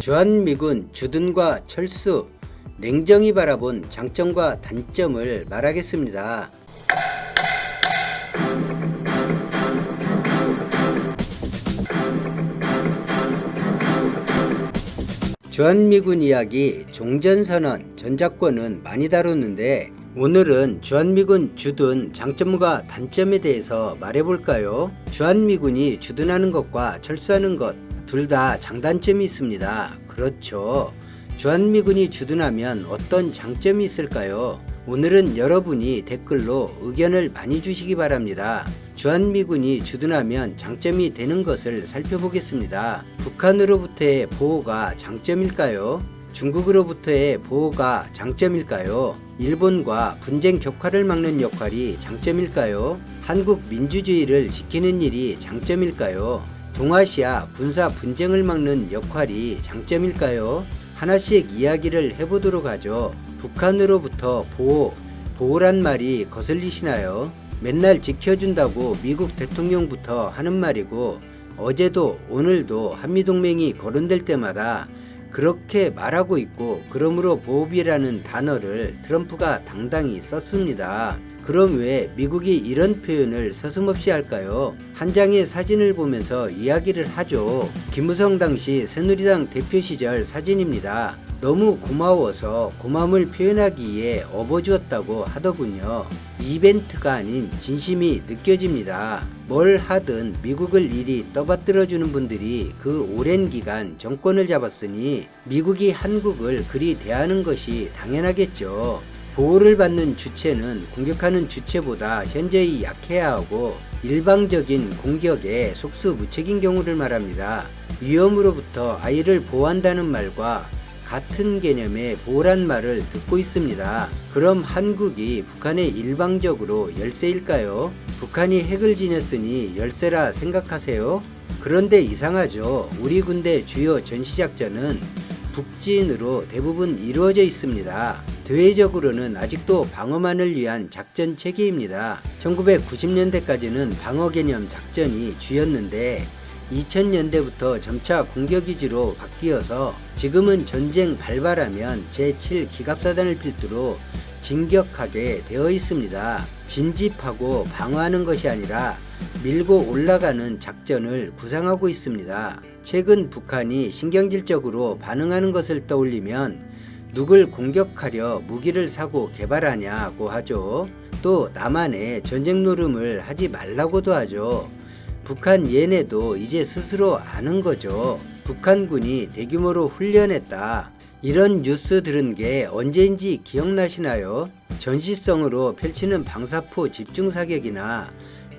주한미군 주둔과 철수 냉정히 바라본 장점과 단점을 말하겠습니다. 주한미군 이야기 종전선언 전작권은 많이 다뤘는데 오늘은 주한미군 주둔 장점과 단점에 대해서 말해볼까요? 주한미군이 주둔하는 것과 철수하는 것 둘 다 장단점이 있습니다. 그렇죠. 주한미군이 주둔하면 어떤 장점이 있을까요? 오늘은 여러분이 댓글로 의견을 많이 주시기 바랍니다. 주한미군이 주둔하면 장점이 되는 것을 살펴보겠습니다. 북한으로부터의 보호가 장점일까요? 중국으로부터의 보호가 장점일까요? 일본과 분쟁 격화를 막는 역할이 장점일까요? 한국 민주주의를 지키는 일이 장점일까요? 동아시아 군사 분쟁을 막는 역할이 장점일까요? 하나씩 이야기를 해보도록 하죠. 북한으로부터 보호, 보호란 말이 거슬리시나요? 맨날 지켜준다고 미국 대통령부터 하는 말이고 어제도 오늘도 한미동맹이 거론될 때마다 그렇게 말하고 있고 그러므로 보호비라는 단어를 트럼프가 당당히 썼습니다. 그럼 왜 미국이 이런 표현을 서슴없이 할까요? 한 장의 사진을 보면서 이야기를 하죠. 김무성 당시 새누리당 대표 시절 사진입니다. 너무 고마워서 고마움을 표현하기에 업어주었다고 하더군요. 이벤트가 아닌 진심이 느껴집니다. 뭘 하든 미국을 이리 떠받들어주는 분들이 그 오랜 기간 정권을 잡았으니 미국이 한국을 그리 대하는 것이 당연하겠죠. 보호를 받는 주체는 공격하는 주체보다 현저히 약해야 하고 일방적인 공격에 속수무책인 경우를 말합니다. 위험으로부터 아이를 보호한다는 말과 같은 개념의 보호란 말을 듣고 있습니다. 그럼 한국이 북한에 일방적으로 열세일까요? 북한이 핵을 지녔으니 열세라 생각하세요? 그런데 이상하죠. 우리 군대 주요 전시작전은 북진으로 대부분 이루어져 있습니다. 대외적으로는 아직도 방어만을 위한 작전 체계입니다. 1990년대까지는 방어 개념 작전이 주였는데 2000년대부터 점차 공격 위주로 바뀌어서 지금은 전쟁 발발하면 제7 기갑사단을 필두로 진격하게 되어 있습니다. 진집하고 방어하는 것이 아니라 밀고 올라가는 작전을 구상하고 있습니다. 최근 북한이 신경질적으로 반응하는 것을 떠올리면 누굴 공격하려 무기를 사고 개발하냐고 하죠. 또 남한에 전쟁 노름을 하지 말라고도 하죠. 북한 얘네도 이제 스스로 아는 거죠. 북한군이 대규모로 훈련했다. 이런 뉴스 들은 게 언제인지 기억나시나요? 전시성으로 펼치는 방사포 집중 사격이나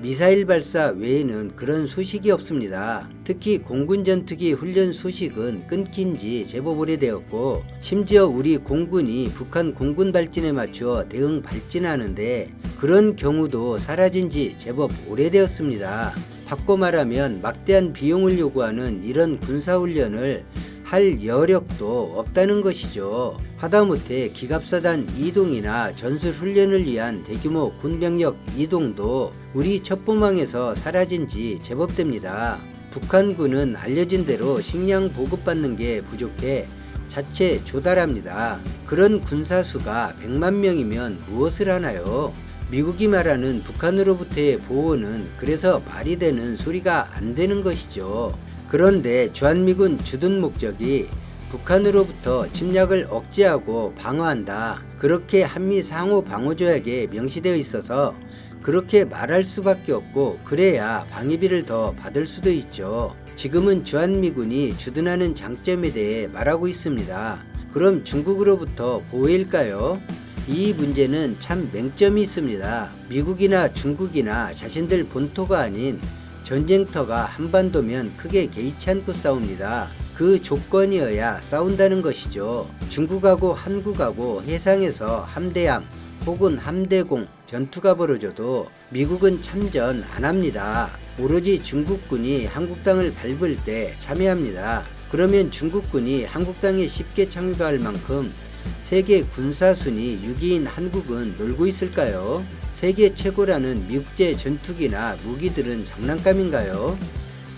미사일 발사 외에는 그런 소식이 없습니다. 특히 공군 전투기 훈련 소식은 끊긴 지 제법 오래되었고 심지어 우리 공군이 북한 공군 발진에 맞추어 대응 발진하는데 그런 경우도 사라진 지 제법 오래되었습니다. 바꿔 말하면 막대한 비용을 요구하는 이런 군사훈련을 할 여력도 없다는 것이죠. 하다못해 기갑사단 이동이나 전술 훈련을 위한 대규모 군병력 이동도 우리 첩보망에서 사라진 지 제법 됩니다. 북한군은 알려진 대로 식량 보급받는 게 부족해 자체 조달합니다. 그런 군사수가 100만 명이면 무엇을 하나요? 미국이 말하는 북한으로부터의 보호는 그래서 말이 되는 소리가 안 되는 것이죠. 그런데 주한미군 주둔 목적이 북한으로부터 침략을 억제하고 방어한다. 그렇게 한미 상호 방어 조약에 명시되어 있어서 그렇게 말할 수밖에 없고 그래야 방위비를 더 받을 수도 있죠. 지금은 주한미군이 주둔하는 장점에 대해 말하고 있습니다. 그럼 중국으로부터 보호일까요? 이 문제는 참 맹점이 있습니다. 미국이나 중국이나 자신들 본토가 아닌 전쟁터가 한반도면 크게 개의치 않고 싸웁니다. 그 조건이어야 싸운다는 것이죠. 중국하고 한국하고 해상에서 함대함 혹은 함대공 전투가 벌어져도 미국은 참전 안 합니다. 오로지 중국군이 한국 땅을 밟을 때 참여합니다. 그러면 중국군이 한국 땅에 쉽게 착륙할 만큼 세계 군사순위 6위인 한국은 놀고 있을까요? 세계 최고라는 미국제 전투기나 무기들은 장난감인가요?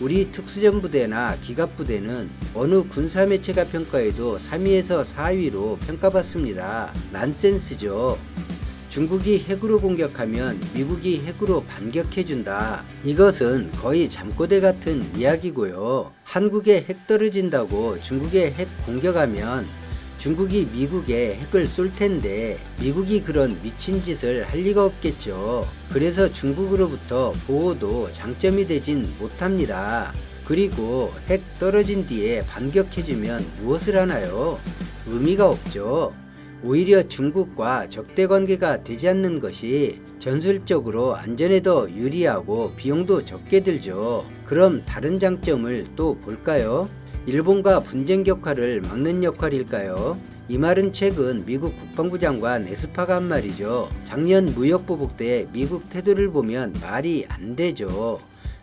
우리 특수전부대나 기갑부대는 어느 군사매체가 평가해도 3위에서 4위로 평가받습니다. 난센스죠. 중국이 핵으로 공격하면 미국이 핵으로 반격해준다. 이것은 거의 잠꼬대 같은 이야기고요. 한국에 핵 떨어진다고 중국에 핵 공격하면 중국이 미국에 핵을 쏠 텐데 미국이 그런 미친 짓을 할 리가 없겠죠. 그래서 중국으로부터 보호도 장점이 되진 못합니다. 그리고 핵 떨어진 뒤에 반격해주면 무엇을 하나요? 의미가 없죠. 오히려 중국과 적대 관계가 되지 않는 것이 전술적으로 안전에 더 유리하고 비용도 적게 들죠. 그럼 다른 장점을 또 볼까요? 일본과 분쟁 격화를 막는 역할일까요? 이 말은 최근 미국 국방부 장관 에스파가 한 말이죠. 작년 무역보복 때 미국 태도를 보면 말이 안 되죠.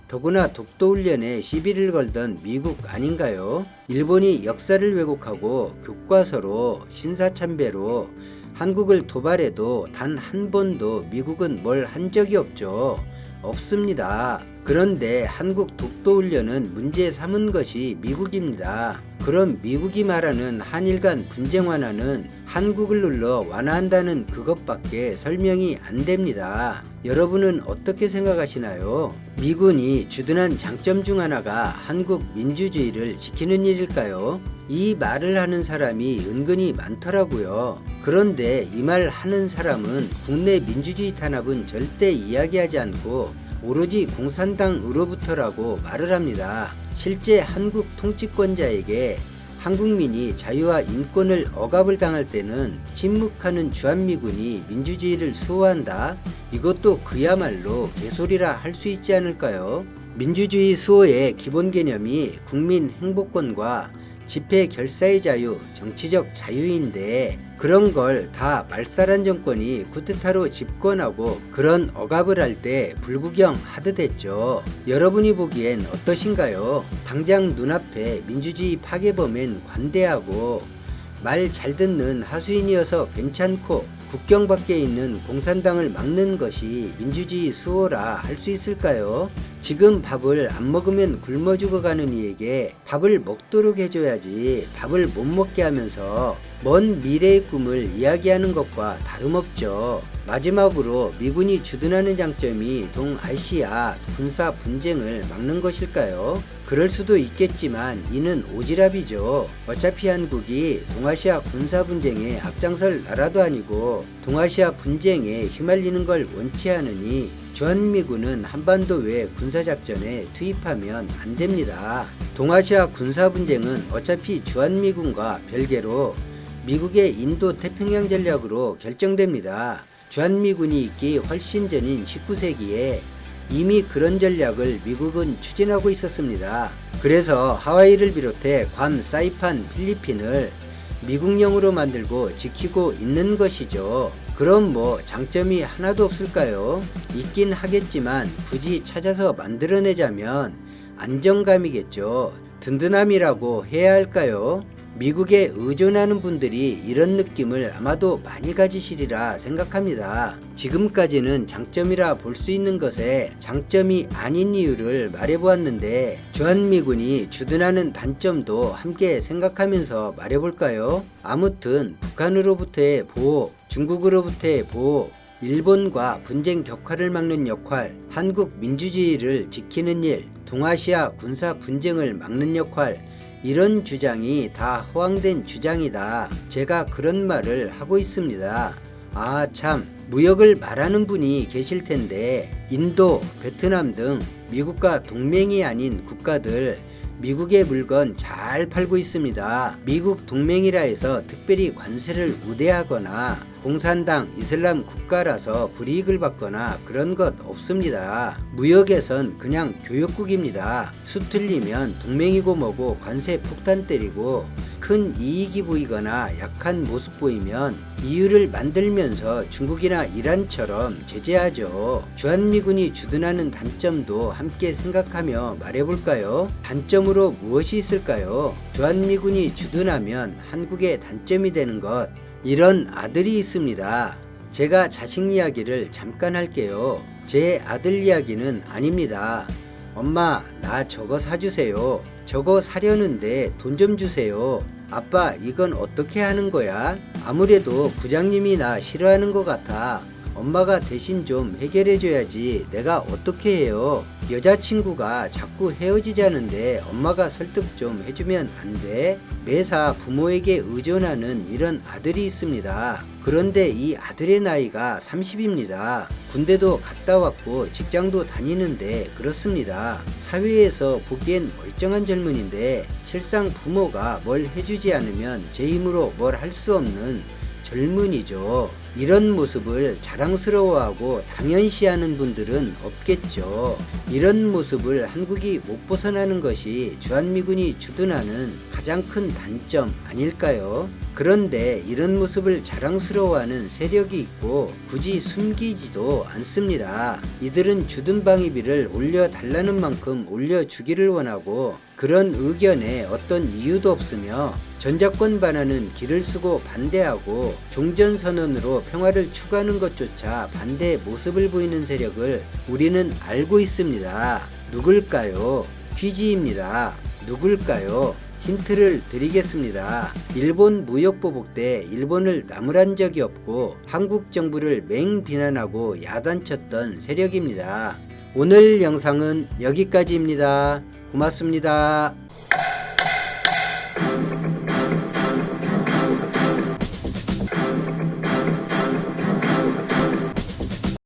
더구나 독도훈련에 시비를 걸던 미국 아닌가요? 일본이 역사를 왜곡하고 교과서로 신사참배로 한국을 도발해도 단 한 번도 미국은 뭘 한 적이 없죠. 없습니다. 그런데 한국 독도훈련은 문제 삼은 것이 미국입니다. 그럼 미국이 말하는 한일 간 분쟁 완화는 한국을 눌러 완화한다는 그것밖에 설명이 안 됩니다. 여러분은 어떻게 생각하시나요? 미군이 주둔한 장점 중 하나가 한국 민주주의를 지키는 일일까요? 이 말을 하는 사람이 은근히 많더라고요. 그런데 이 말 하는 사람은 국내 민주주의 탄압은 절대 이야기하지 않고 오로지 공산당으로부터라고 말을 합니다. 실제 한국 통치권자에게 한국민이 자유와 인권을 억압을 당할 때는 침묵하는 주한미군이 민주주의를 수호한다? 이것도 그야말로 개소리라 할 수 있지 않을까요? 민주주의 수호의 기본 개념이 국민 행복권과 집회 결사의 자유, 정치적 자유인데 그런 걸 다 말살한 정권이 쿠데타로 집권하고 그런 억압을 할 때 불구경 하듯 했죠. 여러분이 보기엔 어떠신가요? 당장 눈앞에 민주주의 파괴범엔 관대하고 말 잘 듣는 하수인이어서 괜찮고 국경 밖에 있는 공산당을 막는 것이 민주주의 수호라 할 수 있을까요? 지금 밥을 안 먹으면 굶어 죽어가는 이에게 밥을 먹도록 해줘야지 밥을 못 먹게 하면서 먼 미래의 꿈을 이야기하는 것과 다름없죠. 마지막으로 미군이 주둔하는 장점이 동아시아 군사 분쟁을 막는 것일까요? 그럴 수도 있겠지만 이는 오지랖이죠. 어차피 한국이 동아시아 군사 분쟁에 앞장설 나라도 아니고 동아시아 분쟁에 휘말리는 걸 원치 않으니 주한미군은 한반도 외 군사작전에 투입하면 안 됩니다. 동아시아 군사 분쟁은 어차피 주한미군과 별개로 미국의 인도 태평양 전략으로 결정됩니다. 주한미군이 있기 훨씬 전인 19세기에 이미 그런 전략을 미국은 추진하고 있었습니다. 그래서 하와이를 비롯해 괌, 사이판, 필리핀을 미국령으로 만들고 지키고 있는 것이죠. 그럼 뭐 장점이 하나도 없을까요? 있긴 하겠지만 굳이 찾아서 만들어내자면 안정감이겠죠. 든든함이라고 해야 할까요? 미국에 의존하는 분들이 이런 느낌을 아마도 많이 가지시리라 생각합니다. 지금까지는 장점이라 볼 수 있는 것에 장점이 아닌 이유를 말해보았는데 주한미군이 주둔하는 단점도 함께 생각하면서 말해볼까요? 아무튼 북한으로부터의 보호, 중국으로부터의 보호, 일본과 분쟁 격화를 막는 역할, 한국 민주주의를 지키는 일, 동아시아 군사 분쟁을 막는 역할, 이런 주장이 다 허황된 주장이다. 제가 그런 말을 하고 있습니다. 아, 참. 무역을 말하는 분이 계실 텐데, 인도, 베트남 등 미국과 동맹이 아닌 국가들, 미국의 물건 잘 팔고 있습니다. 미국 동맹이라 해서 특별히 관세를 우대하거나 공산당 이슬람 국가라서 불이익을 받거나 그런 것 없습니다. 무역에선 그냥 교역국입니다. 수 틀리면 동맹이고 뭐고 관세 폭탄 때리고 큰 이익이 보이거나 약한 모습 보이면 이유를 만들면서 중국이나 이란처럼 제재하죠. 주한미군이 주둔하는 단점도 함께 생각하며 말해볼까요? 단점으로 무엇이 있을까요? 주한미군이 주둔하면 한국의 단점이 되는 것. 이런 아들이 있습니다. 제가 자식 이야기를 잠깐 할게요. 제 아들 이야기는 아닙니다. 엄마, 나 저거 사주세요. 저거 사려는데 돈 좀 주세요. 아빠, 이건 어떻게 하는 거야? 아무래도 부장님이 나 싫어하는 것 같아. 엄마가 대신 좀 해결해줘야지 내가 어떻게 해요? 여자친구가 자꾸 헤어지자는데 엄마가 설득 좀 해주면 안 돼? 매사 부모에게 의존하는 이런 아들이 있습니다. 그런데 이 아들의 나이가 30입니다. 군대도 갔다 왔고 직장도 다니는데 그렇습니다. 사회에서 보기엔 멀쩡한 젊은인데 실상 부모가 뭘 해주지 않으면 제 힘으로 뭘 할 수 없는 젊은이죠. 이런 모습을 자랑스러워하고 당연시하는 분들은 없겠죠. 이런 모습을 한국이 못 벗어나는 것이 주한미군이 주둔하는 가장 큰 단점 아닐까요? 그런데 이런 모습을 자랑스러워하는 세력이 있고 굳이 숨기지도 않습니다. 이들은 주둔 방위비를 올려달라는 만큼 올려주기를 원하고 그런 의견에 어떤 이유도 없으며 전작권 반환은 길을 쓰고 반대하고 종전선언으로 평화를 추구하는 것조차 반대 모습을 보이는 세력을 우리는 알고 있습니다. 누굴까요? 퀴즈입니다. 누굴까요? 힌트를 드리겠습니다. 일본 무역보복 때 일본을 나무란 적이 없고 한국 정부를 맹비난하고 야단쳤던 세력입니다. 오늘 영상은 여기까지입니다. 고맙습니다.